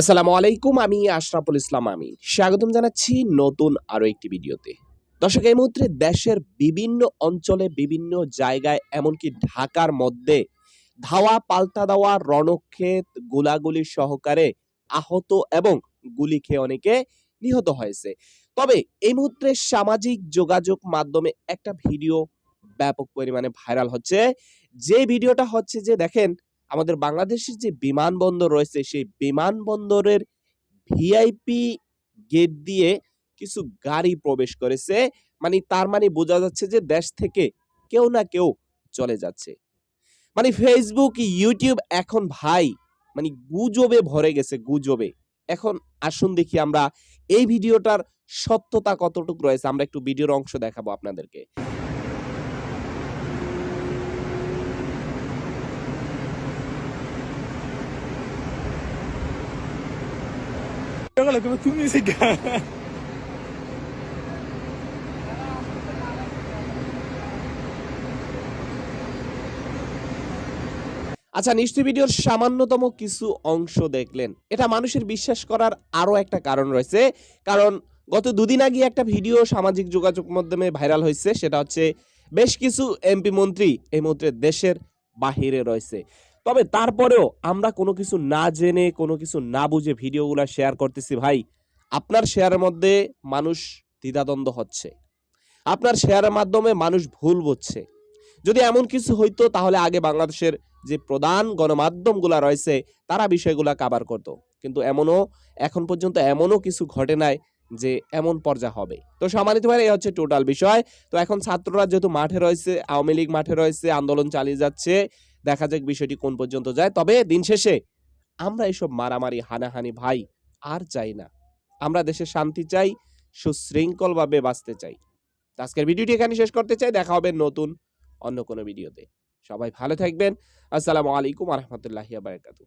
আসসালামু আলাইকুম, আমি আশরাফুল ইসলাম আমি স্বাগতম জানাচ্ছি নতুন আরও একটি ভিডিওতে। দর্শক, এই মুহূর্তে দেশের বিভিন্ন অঞ্চলে, বিভিন্ন জায়গায়, এমনকি ঢাকার মধ্যে ধাওয়া, পাল্টা দেওয়া, রণক্ষেত, গোলাগুলি সহকারে আহত এবং গুলি খেয়ে অনেকে নিহত হয়েছে। তবে এই মুহূর্তে সামাজিক যোগাযোগ মাধ্যমে একটা ভিডিও ব্যাপক পরিমাণে ভাইরাল হচ্ছে। যে ভিডিওটা হচ্ছে যে, দেখেন আমাদের বাংলাদেশের যে বিমানবন্দর রয়েছে, সেই বিমানবন্দরের ভিআইপি গেট দিয়ে কিছু গাড়ি প্রবেশ করেছে। মানে তার মানে বোঝা যাচ্ছে যে দেশ থেকে কেউ না কেউ চলে যাচ্ছে। মানে ফেসবুক ইউটিউব এখন ভাই মানে গুজবে ভরে গেছে, গুজবে। এখন আসুন দেখি আমরা এই ভিডিওটার সত্যতা কতটুকু রয়েছে। আমরা একটু ভিডিওর অংশ দেখাবো আপনাদেরকে। আচ্ছা নিশ্চয়ই ভিডিওর সামান্যতম কিছু অংশ দেখলেন। এটা মানুষের বিশ্বাস করার আরও একটা কারণ রয়েছে। কারণ গত দুদিন আগে একটা ভিডিও সামাজিক যোগাযোগ মাধ্যমে ভাইরাল হয়েছে, সেটা হচ্ছে বেশ কিছু এমপি মন্ত্রী এই মুহূর্তে দেশের বাহিরে রয়েছে। তবে তারপরেও আমরা কোনো কিছু না জেনে, কোনো কিছু না বুঝে ভিডিওগুলো শেয়ার করতেছি, ভাই, আপনার শেয়ারের মধ্যে মানুষ দ্বিধাদ্বন্দ্ব হচ্ছে। আপনার শেয়ারের মাধ্যমে মানুষ ভুল বুঝছে। যদি এমন কিছু হইতো, তাহলে আগে বাংলাদেশের যে প্রধান গণমাধ্যমগুলা রয়েছে, তারা বিষয়গুলা কাবার করত। কিন্তু এমনও, এখন পর্যন্ত এমনও কিছু ঘটে নাই যে এমন পর্যায়ে হবে। তো সম্মানিত ভাই এই হচ্ছে টোটাল বিষয়। তো এখন ছাত্ররা যেহেতু মাঠে রয়েছে, আওয়ামী লীগ মাঠে রয়েছে, আন্দোলন চালিয়ে যাচ্ছে দেখা যাক বিষয়টি কোন পর্যন্ত যায়। তবে দিন শেষে আমরা এসব মারামারি, হানাহানি ভাই আর চাই না। আমরা দেশে শান্তি চাই, সুশৃঙ্খলভাবে বাঁচতে চাই। আজকের ভিডিওটি এখানে শেষ করতে চাই। দেখা হবে নতুন অন্য কোনো ভিডিওতে। সবাই ভালো থাকবেন। আসসালামু আলাইকুম আহমতুল্লাহ বারকাতু